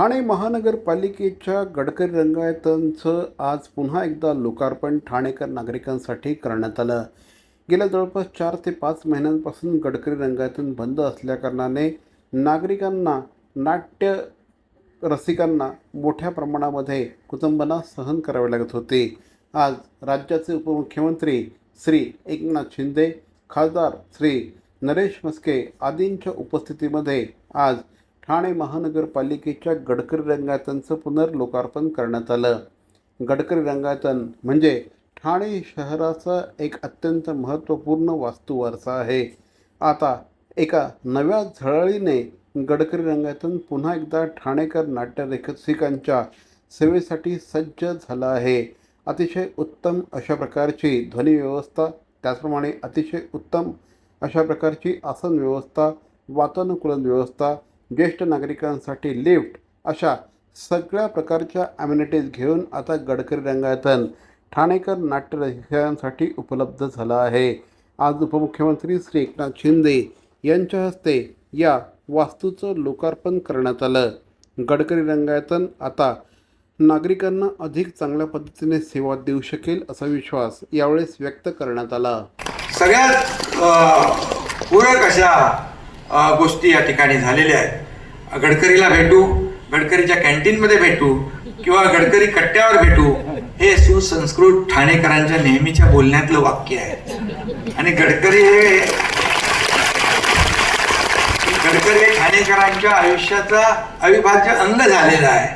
ठाणे महानगरपालिकेच्या गडकरी रंगायतांचं आज पुन्हा एकदा लोकार्पण ठाणेकर नागरिकांसाठी करण्यात आलं. गेल्या जवळपास चार ते पाच महिन्यांपासून गडकरी रंगायतन बंद असल्याकारणाने नागरिकांना नाट्य रसिकांना मोठ्या प्रमाणामध्ये कुटुंबांना सहन करावे लागत होते. आज राज्याचे उपमुख्यमंत्री श्री एकनाथ शिंदे खासदार श्री नरेश मस्के आदींच्या उपस्थितीमध्ये आज ठाणे महानगरपालिकेच्या गडकरी रंगायतनचं पुनर्लोकार्पण करण्यात आलं. गडकरी रंगायतन म्हणजे ठाणे शहराचा एक अत्यंत महत्त्वपूर्ण वास्तुवारसा आहे. आता एका नव्या झळळीने गडकरी रंगायतन पुन्हा एकदा ठाणेकर नाट्यरेखसिकांच्या सेवेसाठी सज्ज झालं आहे. अतिशय उत्तम अशा प्रकारची ध्वनी व्यवस्था त्याचप्रमाणे अतिशय उत्तम अशा प्रकारची आसन व्यवस्था वातानुकूलन व्यवस्था ज्येष्ठ नागरिकांसाठी लिफ्ट अशा सगळ्या प्रकारच्या ॲम्युनिटीज घेऊन आता गडकरी रंगायतन ठाणेकर नाट्य रसिकांसाठी उपलब्ध झालं आहे. आज उपमुख्यमंत्री श्री एकनाथ शिंदे यांच्या हस्ते या वास्तूचं लोकार्पण करण्यात आलं. गडकरी रंगायतन आता नागरिकांना अधिक चांगल्या पद्धतीने सेवा देऊ शकेल असा विश्वास यावेळेस व्यक्त करण्यात आला. सगळ्यात पूरक अशा गोष्टी या ठिकाणी झालेल्या आहेत. गडकरीला भेटू गडकरीच्या कॅन्टीनमध्ये भेटू किंवा गडकरी कट्ट्यावर भेटू हे सुसंस्कृत ठाणेकरांच्या नेहमीच्या बोलण्यातलं वाक्य आहे. आणि गडकरी हे गडकरी हे ठाणेकरांच्या आयुष्याचा अविभाज्य अंग झालेला आहे.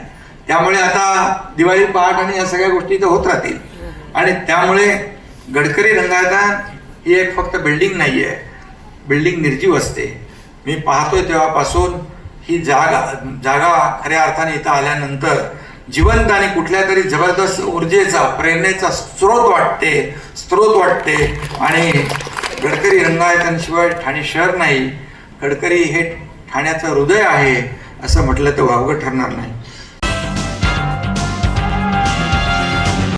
त्यामुळे आता दिवाळी पहाट आणि या सगळ्या गोष्टी तर होत राहतील. आणि त्यामुळे गडकरी रंगायदान ही एक फक्त बिल्डिंग नाही आहे बिल्डिंग निर्जीव असते. मी पाहतोय तेव्हापासून ही जागा जागा खऱ्या अर्थाने इथं आल्यानंतर जिवंत आणि कुठल्या तरी जबरदस्त ऊर्जेचा प्रेरणेचा स्रोत वाटते स्रोत वाटते. आणि गडकरी रंगायतांशिवाय ठाणे शहर नाही गडकरी हे ठाण्याचं हृदय आहे असं म्हटलं तर वावगं ठरणार नाही.